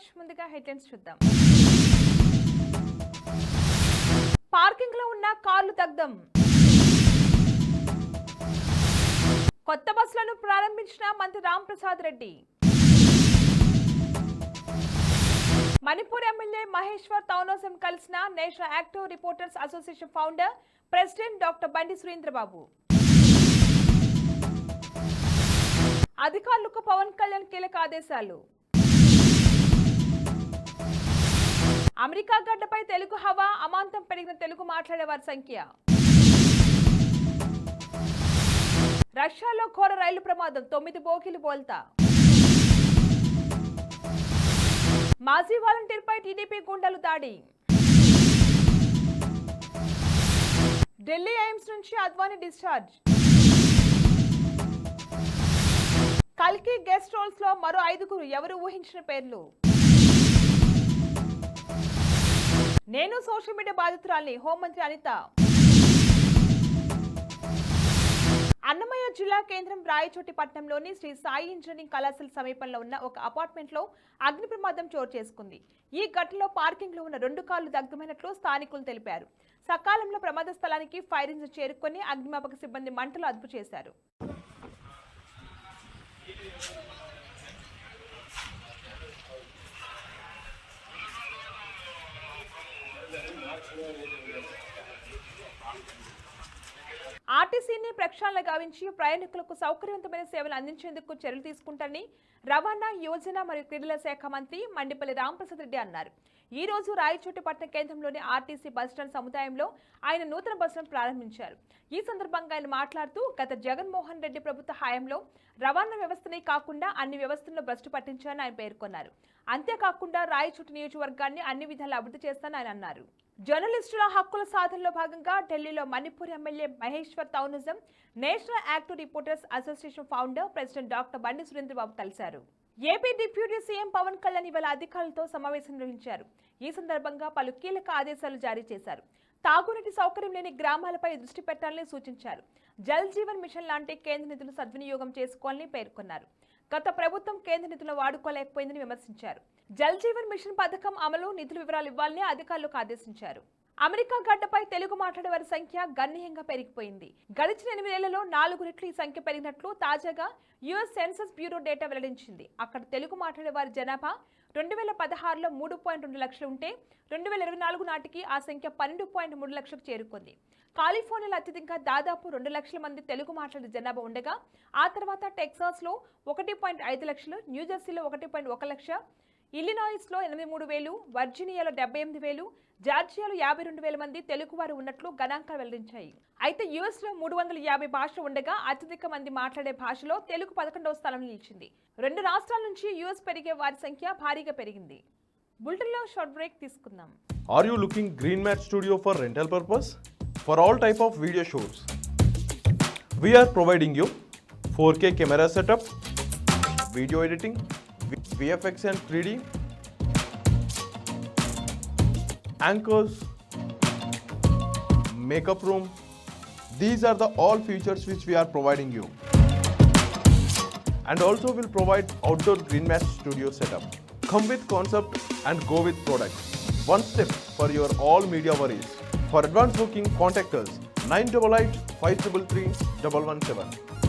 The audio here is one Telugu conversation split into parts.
వాచ్ ముందుగా హెడ్లైన్స్ చూద్దాం. పార్కింగ్లో ఉన్న కార్లు దగ్ధం కొత్త బస్సులను ప్రారంభించిన మంత్రి రామ్ ప్రసాద్ రెడ్డి. మణిపూర్ ఎమ్మెల్యే మహేశ్వర్ తౌనోసం కలిసిన national active reporters association founder president doctor Bandi Surendrababu. అధికారులకు పవన్ కళ్యాణ్ కీలక ఆదేశాలు. అమెరికా గడ్డపై తెలుగు హవా అమాంతం పెరిగిన తెలుగు మాట్లాడేవారి సంఖ్య. రష్యాలో ఘోర రైలు ప్రమాదం తొమ్మిది బోగిలు బోల్తా. మాజీ వాలంటీర్పై టీడీపీ గుండెలు దాడి. ఢిల్లీ ఎయిమ్స్ నుంచి అద్వానీ డిశ్చార్జ్. కల్కి గెస్ట్ రోల్స్లో మరో ఐదుగురు ఎవరు ఊహించిన పేర్లు? నేను సోషల్ మీడియా బాధితురాల్ని హోంమంత్రి అనిత. అన్నమయ్య జిల్లా కేంద్రం రాయచోటి పట్టణంలోని శ్రీ సాయి ఇంజనీరింగ్ కళాశాల సమీపంలో ఉన్న ఒక అపార్ట్మెంట్లో అగ్ని ప్రమాదం చోటు చేసుకుంది. ఈ ఘటనలో పార్కింగ్లో ఉన్న రెండు కార్లు దగ్ధమైనట్లు స్థానికులు తెలిపారు. సకాలంలో ప్రమాద స్థలానికి ఫైర్ ఇంజిన్ చేరుకొని అగ్నిమాపక సిబ్బంది మంటలు అదుపు చేశారు. ఆర్టీసీని ప్రక్షాళన గావించి ప్రయాణికులకు సౌకర్యవంతమైన సేవలు అందించేందుకు చర్యలు తీసుకుంటారని రవాణా యోజన మరియు క్రీడల శాఖ మంత్రి మండిపల్లి రామప్రసాద్ రెడ్డి అన్నారు. ఈ రోజు రాయచోటి పట్టణ కేంద్రంలోని ఆర్టీసీ బస్టాండ్ సముదాయంలో ఆయన నూతన బస్టాండ్ ప్రారంభించారు. ఈ సందర్భంగా ఆయన మాట్లాడుతూ గత జగన్మోహన్ రెడ్డి ప్రభుత్వ హయాంలో రవాణా వ్యవస్థనే కాకుండా అన్ని వ్యవస్థలను భ్రష్టు పట్టించారని ఆయన పేర్కొన్నారు. అంతేకాకుండా రాయచోటి నియోజకవర్గాన్ని అన్ని విధాలు అభివృద్ధి చేస్తానని ఆయన అన్నారు. జర్నలిస్టుల హక్కుల సాధనలో భాగంగా ఢిల్లీలో Manipur MLA Maheshwar Thounaojam national active reporters association founder president doctor Bandi Surendrababu కలిశారు. AP deputy CM Pawan Kalyan ఇవాళ అధికారులతో సమావేశం నిర్వహించారు. ఈ సందర్భంగా పలు కీలక ఆదేశాలు జారీ చేశారు. తాగునీటి సౌకర్యం లేని గ్రామాలపై దృష్టి పెట్టాలని సూచించారు. జల్ జీవన్ మిషన్ లాంటి కేంద్ర నిధులు సద్వినియోగం చేసుకోవాలని పేర్కొన్నారు. గత ప్రభుత్వం కేంద్ర నిధులు వాడుకోలేకపోయిందని విమర్శించారు. జల్ జీవన్ మిషన్ పథకం అమలు నిధుల వివరాలు ఇవ్వాలని అధికారులకు ఆదేశించారు. అమెరికా గడ్డపై తెలుగు మాట్లాడే వారి సంఖ్య గణనీయంగా పెరిగిపోయింది. గడిచిన ఎనిమిదేళ్ళలో నాలుగు రెట్లు ఈ సంఖ్య పెరిగినట్లు తాజాగా యుఎస్ సెన్సస్ బ్యూరో డేటా వెల్లడించింది. అక్కడ తెలుగు మాట్లాడే వారి జనాభా రెండు వేల పదహారులో మూడు పాయింట్ రెండు లక్షలు ఉంటే రెండు వేల ఇరవై నాలుగు నాటికి ఆ సంఖ్య పన్నెండు పాయింట్ మూడు లక్షలకు చేరుకుంది. కాలిఫోర్నియాలో అత్యధికంగా దాదాపు రెండు లక్షల మంది తెలుగు మాట్లాడే జనాభా ఉండగా ఆ తర్వాత టెక్సాస్లో ఒకటి పాయింట్ ఐదు లక్షలు న్యూజెర్సీలో ఒకటి పాయింట్ ఒక లక్ష ఇల్లినాయిస్లో ఎనభై మూడు వేలు వర్జీనియాలో డెబ్బై ఎనిమిది వేలు జార్జియాలో యాభై రెండు వేల మంది తెలుగువారు ఉన్నట్లు గణాంకాలు వెల్లడించాయి. అయితే యుఎస్లో మూడు వందల యాభై భాషలు ఉండగా అత్యధిక మంది మాట్లాడే భాషలో తెలుగు పదకొండవ స్థానం నిలిచింది. రెండు రాష్ట్రాల నుంచి యుఎస్ పెరిగే వారి సంఖ్య భారీగా పెరిగింది. బుల్టన్లో షార్ట్ బ్రేక్ తీసుకుందాం. Are you looking green mat studio for rental purpose for all type of video shows we are providing you four K camera setup video editing VFX and 3D, anchors, makeup room. These are the all features which we are providing you. And also will provide outdoor Green Mat Studio setup. Come with concept and go with product. One step for your all media worries. For advance booking, contact us 988 533 117.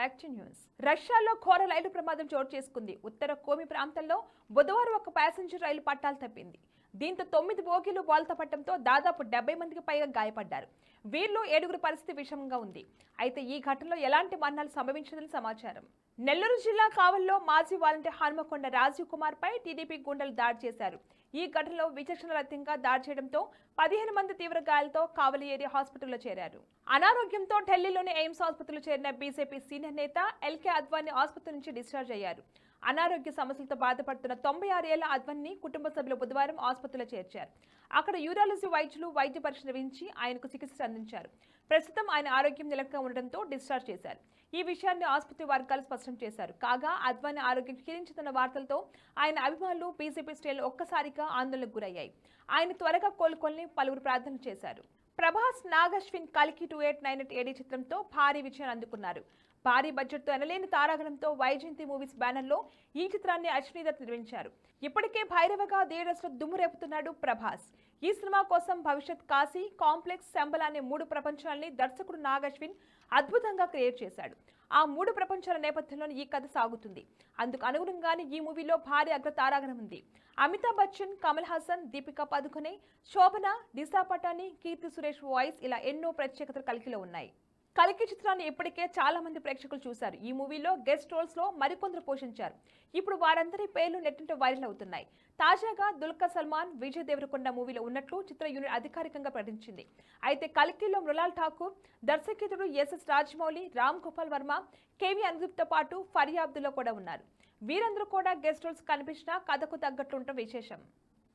Back to news. రష్యాలో ఘోర రైలు ప్రమాదం చోటు చేసుకుంది. ఉత్తర కోమి ప్రాంతంలో బుధవారం ఒక ప్యాసింజర్ రైలు పట్టాలు తప్పింది. దీంతో తొమ్మిది బోగీలు బోల్త పట్టడంతో దాదాపు డెబ్బై మందికి పైగా గాయపడ్డారు. వీరిలో ఏడుగురు పరిస్థితి విషమంగా ఉంది. అయితే ఈ ఘటనలో ఎలాంటి మరణాలు సంభవించదని సమాచారం. నెల్లూరు జిల్లా కావల్లో మాజీ వాలంటీర్ హనుమకొండ రాజీవ్ కుమార్ పై టీడీపీ గుండెలు దాడి చేశారు. ఈ ఘటనలో విచక్షణరహితంగా దాడి చేయడంతో పదిహేను మంది తీవ్ర గాయాలతో కావలి ఏరియా హాస్పిటల్లో చేరారు. అనారోగ్యంతో ఢిల్లీలోని ఎయిమ్స్ ఆసుపత్రిలో చేరిన బీజేపీ సీనియర్ నేత ఎల్కే అద్వానీ ఆసుపత్రి నుంచి డిశ్చార్జ్ అయ్యారు. అనారోగ్య సమస్యలతో బాధపడుతున్న తొంభై ఆరేళ్ళ అద్వాన్ని కుటుంబ సభ్యులు బుధవారం ఆసుపత్రిలో చేర్చారు. అక్కడ యూరాలజీ వైద్యులు వైద్య పరీక్ష నిర్వహించి ఆయనకు చికిత్స అందించారు. ప్రస్తుతం ఆయన ఆరోగ్యం నిలకగా ఉండడంతో డిశ్చార్జ్ చేశారు. ఈ విషయాన్ని ఆసుపత్రి వర్గాలు స్పష్టం చేశారు. కాగా అద్వాని ఆరోగ్యం క్షీణించుతున్న వార్తలతో ఆయన అభిమానులు బీజేపీ శ్రేణులు ఒక్కసారిగా ఆందోళనకు గురయ్యాయి. ఆయన త్వరగా కోలుకొని పలువురు ప్రార్థన చేశారు. ప్రభాస్ నాగశ్విన్ కలికి two eight nine eight AD చిత్రంతో భారీ విజయాన్ని అందుకున్నారు. భారీ బడ్జెట్తో ఎనలేని తారాగణంతో వైజయంతి మూవీస్ బ్యానర్లో ఈ చిత్రాన్ని అశ్విని దత్ నిర్మించారు. ఇప్పటికే భైరవగా థియేటర్స్లో దుమ్ము రేపుతున్నాడు ప్రభాస్. ఈ సినిమా కోసం భవిష్యత్ కాశీ కాంప్లెక్స్ శంబల్ అనే మూడు ప్రపంచాలని దర్శకుడు నాగశ్విన్ అద్భుతంగా క్రియేట్ చేశాడు. ఆ మూడు ప్రపంచాల నేపథ్యంలో ఈ కథ సాగుతుంది. అందుకు అనుగుణంగానే ఈ మూవీలో భారీ అగ్ర తారాగణం ఉంది. అమితాబ్ బచ్చన్ కమల్ హాసన్ దీపికా పదుకునే శోభన దిశా పటాని కీర్తి సురేష్ వాయిస్ ఇలా ఎన్నో ప్రత్యేకతలు కలిగిలో ఉన్నాయి. కలికి చిత్రాన్ని ఇప్పటికే చాలా మంది ప్రేక్షకులు చూశారు. ఈ మూవీలో గెస్ట్ రోల్స్లో మరికొందరు పోషించారు. ఇప్పుడు వారందరి పేర్లు నెట్టింట వైరల్ అవుతున్నాయి. తాజాగా దుల్కర్ సల్మాన్ విజయ్ దేవరకొండ మూవీలో ఉన్నట్లు చిత్ర యూనిట్ అధికారికంగా ప్రకటించింది. అయితే కలికిలో మృలాల్ ఠాకూర్ దర్శకేతుడు ఎస్ఎస్ రాజమౌళి రామ్ గోపాల్ వర్మ కేవీ అనుదీప్తో పాటు ఫరియాబ్దులో కూడా ఉన్నారు. వీరందరూ కూడా గెస్ట్ రోల్స్ కనిపించినా కథకు తగ్గట్లు విశేషం.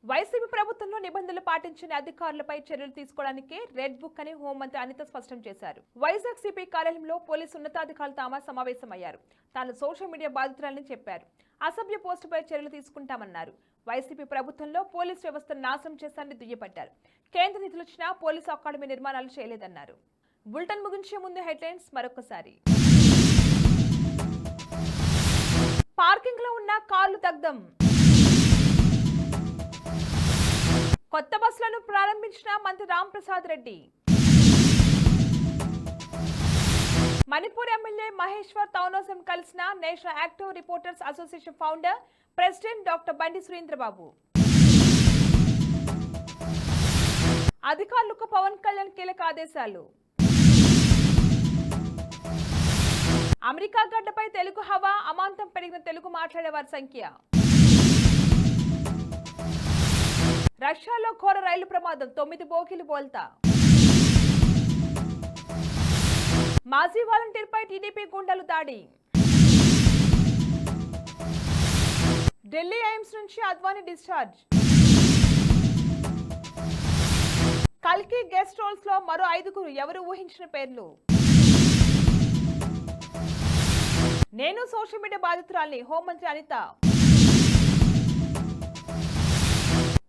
వైసీపీ ప్రభుత్వంలో నిబంధనలు పాటించని అధికారులపై చర్యలు తీసుకోవడానికే రెడ్ బుక్ అని హోంమంత్రి అనిత స్పష్టం చేశారు. వైజాగ్ సిపి కార్యాలయంలో పోలీసు ఉన్నతాధికారులు తామ సమావేశమయ్యారు. తాను సోషల్ మీడియా బాధితురాలని చెప్పారు. అసభ్య పోస్టుపై చర్యలు తీసుకుంటామన్నారు. వైసీపీ ప్రభుత్వంలో పోలీసు వ్యవస్థను నాశనం చేశారని దుయ్యబట్టారు. కేంద్ర నిధులు నిధులొచ్చినా పోలీసు అకాడమీ నిర్మాణాలు చేయలేదన్నారు. బులెటిన్ ముగించే ముందు హెడ్లైన్స్ మరొకసారి. పార్కింగ్లో ఉన్న కార్లు తగ్దం కొత్త బస్సులను ప్రారంభించిన మంత్రి రామ్ ప్రసాద్ రెడ్డి. మణిపూర్ ఎమ్మెల్యే మహేశ్వర్ తౌనోసం కలిసిన national active reporters association founder president doctor Bandi Surendrababu. అధికారులకు పవన్ కళ్యాణ్ కీలక ఆదేశాలు. అమెరికా గడ్డపై తెలుగు హవా అమాంతం పెరిగిన తెలుగు మాట్లాడేవారి సంఖ్య. రష్యాలో ఘోర రైలు ప్రమాదం. తొమ్మిది బోగిలు బోల్తా. మాజీ వాలంటీర్పై టీడీపీ గుండెలు దాడి. ఢిల్లీ ఎయిమ్స్ నుంచి అద్వానీ డిశ్చార్జ్. కల్కి గెస్ట్ రోల్స్లో మరో ఐదుగురు ఎవరు ఊహించిన పేర్లు. నేను సోషల్ మీడియా బాధితురాల్ని హోంమంత్రి అనిత.